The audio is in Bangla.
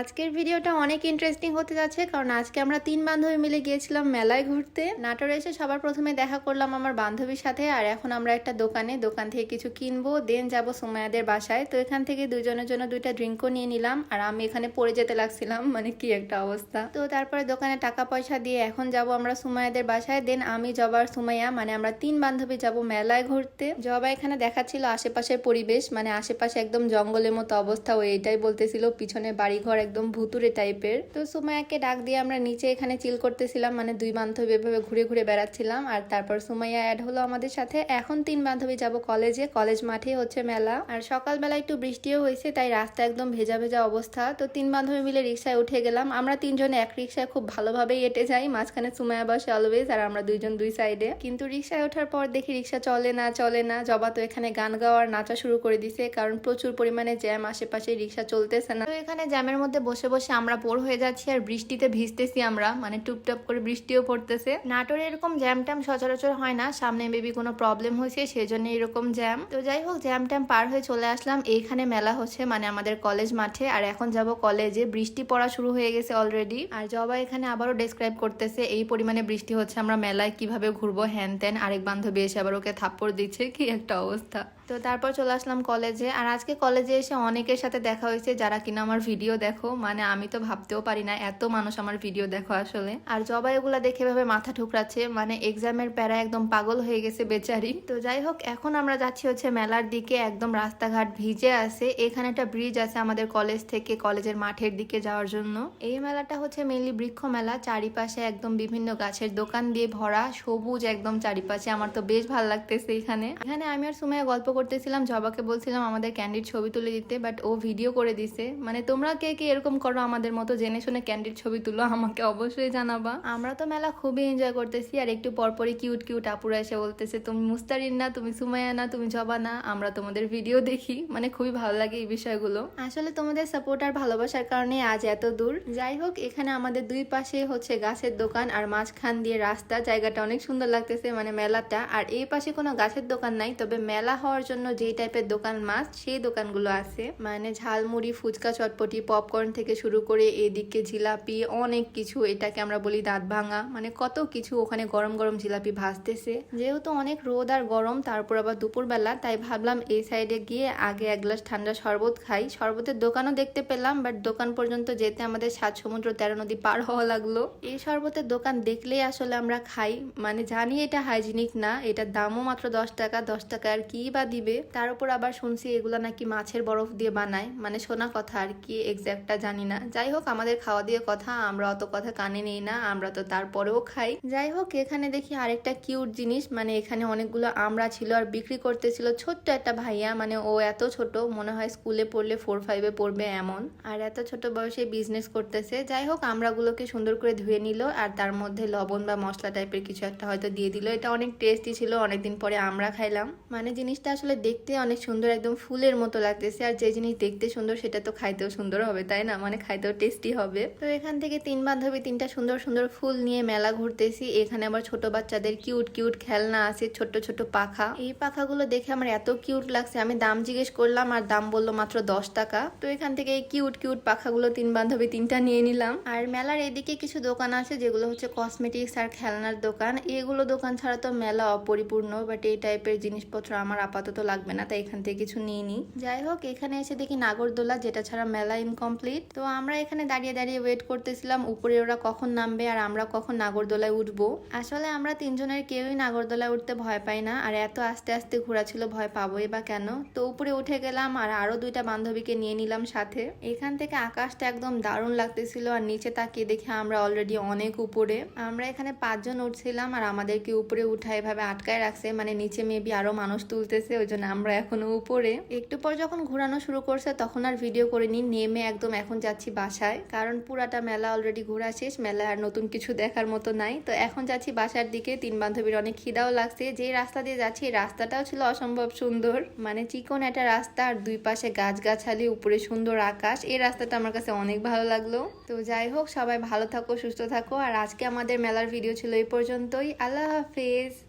আজকের ভিডিওটা অনেক ইন্টারেস্টিং হতে যাচ্ছে, কারণ আজকে আমরা তিন বান্ধবী মিলে গিয়েছিলাম মেলায় ঘুরতে। নাটোরে এসে সবার প্রথমে দেখা করলাম আমার বান্ধবীর সাথে, আর এখন আমরা একটা দোকানে, দোকান থেকে কিছু কিনবো, দেন যাব সুমায়াদের বাসায়। তো এখান থেকে দুজনের জন্য দুইটা ড্রিঙ্কও নিয়ে নিলাম, আর আমি এখানে পড়ে যেতে লাগছিলাম মানে কি একটা অবস্থা। তো তারপরে দোকানে টাকা পয়সা দিয়ে এখন যাব আমরা সুমায়াদের বাসায়, দেন আমি জবার সুমাইয়া মানে আমরা তিন বান্ধবী যাব মেলায় ঘুরতে। জবা এখানে দেখাচ্ছিল আশেপাশের পরিবেশ মানে আশেপাশে একদম জঙ্গলের মতো অবস্থা, ও এটাই বলতেছিল, পিছনে বাড়িঘর একদম ভুতুরে টাইপের তো সুমাইয়াকে ডাক দিয়ে আমরা নিচে এখানে চিল করতেছিলাম মানে দুই বান্ধবী এভাবে ঘুরে ঘুরে বেড়াচ্ছিলাম। আর তারপর সুমাইয়া অ্যাড হলো আমাদের সাথে। এখন তিন বান্ধবী যাব কলেজে কলেজ মাঠে হচ্ছে মেলা। আর সকালবেলা একটু বৃষ্টিও হয়েছে, তাই রাস্তা একদম ভেজা ভেজা অবস্থা। তো তিন বান্ধবী মিলে রিক্সায় উঠে গেলাম। আমরা তিনজনে এক রিক্সায় খুব ভালোভাবেই হেঁটে যাই। মাঝখানে সুমাইয়া বসে অলওয়েজ আর আমরা দুইজন দুই সাইডে কিন্তু রিক্সায় ওঠার পর দেখি রিক্সা চলে না চলে না। জবা তো এখানে গান গাওয়ার নাচা শুরু করে দিছে, কারণ প্রচুর পরিমাণে জ্যাম আশেপাশে রিক্সা চলতেছে না। তো এখানে জ্যামের মধ্যে বসে বসে আমরা বোর হয়ে যাচ্ছি আর বৃষ্টিতে ভিজতেছি আমরা মানে টুপটাপ করে বৃষ্টিও পড়তেছে। নাটোরে এরকম জ্যাম ট্যাম সচরাচর হয় না, সামনে বেবি কোনো প্রবলেম হয়েছে সেই জন্য এরকম জ্যাম। তো যাই হোক, জ্যাম ট্যাম পার হয়ে চলে আসলাম, এইখানে মেলা হচ্ছে মানে আমাদের কলেজ মাঠে, আর এখন যাব কলেজে বৃষ্টি পড়া শুরু হয়ে গেছে অলরেডি আর জবা এখানে আবারও ডেসক্রাইব করতেছে, এই পরিমাণে বৃষ্টি হচ্ছে, আমরা মেলায় কীভাবে ঘুরবো হ্যান ত্যান আরেক বান্ধবী এসে আবার ওকে থাপ্পড় দিচ্ছে, কি একটা অবস্থা। তো তারপর চলে আসলাম কলেজে। আর আজকে কলেজে এসে অনেকের সাথে দেখা হয়েছে যারা কিনা আমার ভিডিও দেখো। মানে আমি তো ভাবতেও পারি না এত মানুষ আমার ভিডিও দেখো আসলে। আর জবাই এগুলা দেখে ভাবে মাথা ঠুকরাচ্ছে। মানে এক্সামের প্যারা একদম পাগল হয়ে গেছে বেচারি। তো যাই হোক, এখন আমরা যাচ্ছি হচ্ছে মেলার দিকে। একদম রাস্তাঘাট ভিজে আছে। এখানে একটা ব্রিজ আছে আমাদের কলেজ থেকে কলেজের মাঠের দিকে যাওয়ার জন্য। এই মেলাটা হচ্ছে মেনলি বৃক্ষ মেলা। চারিপাশে একদম বিভিন্ন গাছের দোকান দিয়ে ভরা। সবুজ একদম চারিপাশে। আমার তো বেশ ভালো লাগতেছে এখানে। এখানে আমি আর সুমাইয়া গল্প করতেছিলাম জবাকে বলছিলাম আমাদের ক্যান্ডিড ছবি তুলে দিতে বাট ও ভিডিও করে দিছে। মানে তোমরা কে কে এরকম করো আমাদের মতো জেনে শুনে ক্যান্ডিড ছবি তুলো আমাকে অবশ্যই জানাবা। আমরা তো মেলা খুবই এনজয় করতেছি আর একটু পরপরই কিউট কিউট আপুরা এসে বলতেছে তুমি মুস্তারিন না তুমি সুমাইয়া না তুমি জবা না আমরা তোমাদের ভিডিও দেখি। মানে খুবই ভালো লাগে এই বিষয়গুলো। আসলে তোমাদের সাপোর্ট আর ভালোবাসার কারণে আজ এত দূর। যাই হোক এখানে আমাদের দুই পাশে হচ্ছে গাছের দোকান আর মাঝখান দিয়ে রাস্তা। জায়গাটা অনেক সুন্দর লাগতেছে মানে মেলাটা। আর এই পাশে কোনো গাছের দোকান নাই তবে মেলা হওয়ার জন্য যেই টাইপের দোকান মাছ সেই দোকানগুলো আছে। মানে ঝালমুড়ি, ফুচকা, চটপটি পপকর্ন থেকে শুরু করে এদিকে জিলাপি, অনেক কিছু এটাকে আমরা বলি দাঁত ভাঙা। মানে কত কিছু ওখানে গরম গরম জিলাপি ভাজতেছে। যেহেতু অনেক রোদ আর গরম, তারপর আবার দুপুরবেলা, তাই ভাবলাম এই সাইডে গিয়ে আগে এক গ্লাস ঠান্ডা শরবত খাই। শরবতের দোকানও দেখতে পেলাম বাট দোকান পর্যন্ত যেতে আমাদের সাত সমুদ্র তেরো নদী পার হওয়া লাগল। এই শরবতের দোকান দেখলেই আসলে আমরা খাই। মানে জানি এটা হাইজিনিক না, এটার দামও মাত্র দশ টাকা দশ টাকা আর কি বা দিবে। তার উপর আবার শুনছি এগুলো নাকি মাছের বরফ দিয়ে বানায়। মানে শোনা কথা আর কি এক্সাক্টটা জানি না। যাই হোক, আমাদের খাওয়া দিয়ে কথা, আমরা অত কথা কানে নেই না, আমরা তো তারপরেও খাই। যাই হোক, এখানে দেখি আরেকটা কিউট জিনিস মানে এখানে অনেকগুলো আমরা ছিল আর বিক্রি করতেছিল। ছোট্ট একটা ভাইয়া মানে ও এত ছোট, মনে হয় স্কুলে পড়লে ফোর ফাইভে পড়বে এমন। আর এত ছোট বয়সে বিজনেস করতেছে। যাই হোক, আমরাগুলোকে সুন্দর করে ধুয়ে নিল, আর তার মধ্যে লবণ বা মশলা টাইপের কিছু একটা হয়তো দিয়ে দিল। এটা অনেক টেস্টি ছিল, অনেকদিন পরে আমরা খাইলাম। মানে জিনিসটা আসলে দেখতে অনেক সুন্দর, একদম ফুলের মতো লাগতেছে। আর যে জিনিস দেখতে সুন্দর, সেটা তো খাইতেও সুন্দর হবে, তাই না? মানে খাইতেও টেস্টি হবে। তো এখান থেকে তিন বান্ধবী তিনটা সুন্দর সুন্দর ফুল নিয়ে মেলা ঘুরতেছি। এখানে আবার ছোট বাচ্চাদের কিউট কিউট খেলনা আছে ছোট ছোট পাখা। এই পাখাগুলো দেখে আমার এত কিউট লাগছে। আমি দাম জিজ্ঞেস করলাম, আর দাম বলল মাত্র দশ টাকা। তো এখান থেকে এই কিউট কিউট পাখাগুলো তিন বান্ধবী তিনটা নিয়ে নিলাম। আর মেলার এদিকে কিছু দোকান আছে, যেগুলো হচ্ছে কসমেটিক্স আর খেলনার দোকান। এগুলো দোকান ছাড়া তো মেলা অপরিপূর্ণ বাট এই টাইপের জিনিসপত্র আমার আপাতত লাগবে না, তাই এখান থেকে কিছু নিয়ে নিই। যাই হোক, এখানে এসে দেখি নাগরদোলা, যেটা ছাড়া মেলা ইনকমপ্লিট তো আমরা এখানে দাঁড়িয়ে দাঁড়িয়ে ওয়েট করতেছিলাম, উপরে ওরা কখন নামবে আর আমরা কখন নাগরদোলায় উঠবো। আসলে আমরা তিনজনের কেউই নাগরদোলায় উঠতে ভয় পাই না, আর এত আস্তে আস্তে ঘোরা ছিল ভয় পাবোই বা কেন? তো উপরে উঠে গেলাম আর আরও দুইটা বান্ধবীকে নিয়ে নিলাম সাথে। এখান থেকে আকাশটা একদম দারুণ লাগতেছিল আর নিচে তাকিয়ে দেখে আমরা অলরেডি অনেক উপরে। আমরা এখানে পাঁচজন উঠছিলাম আর আমাদেরকে উপরে উঠায় এভাবে আটকায় রাখছে মানে নিচে মেবি আরও মানুষ তুলতেছে ওই জন্য আমরা এখনও উপরে। একটু পর যখন ঘোরানো শুরু করছে, তখন আর ভিডিও করিনি, নেমে একদম এখন যাচ্ছি বাসায়। কারণ পুরাটা মেলা অলরেডি ঘোরা শেষ মেলা আর নতুন কিছু দেখার মতো নাই। তো এখন যাচ্ছি বাসার দিকে, তিন বান্ধবীর অনেক খিদাও লাগছে। যে রাস্তা দিয়ে যাচ্ছি রাস্তাটাও ছিল অসম্ভব সুন্দর। মানে চিকন একটা রাস্তা, আর দুই পাশে গাছগাছালি, উপরে সুন্দর আকাশ। এই রাস্তাটা আমার কাছে অনেক ভালো লাগল। তো যাই হোক, সবাই ভালো থাকো, সুস্থ থাকো। আর আজকে আমাদের মেলার ভিডিও ছিল এই পর্যন্তই। আল্লাহ হাফেজ।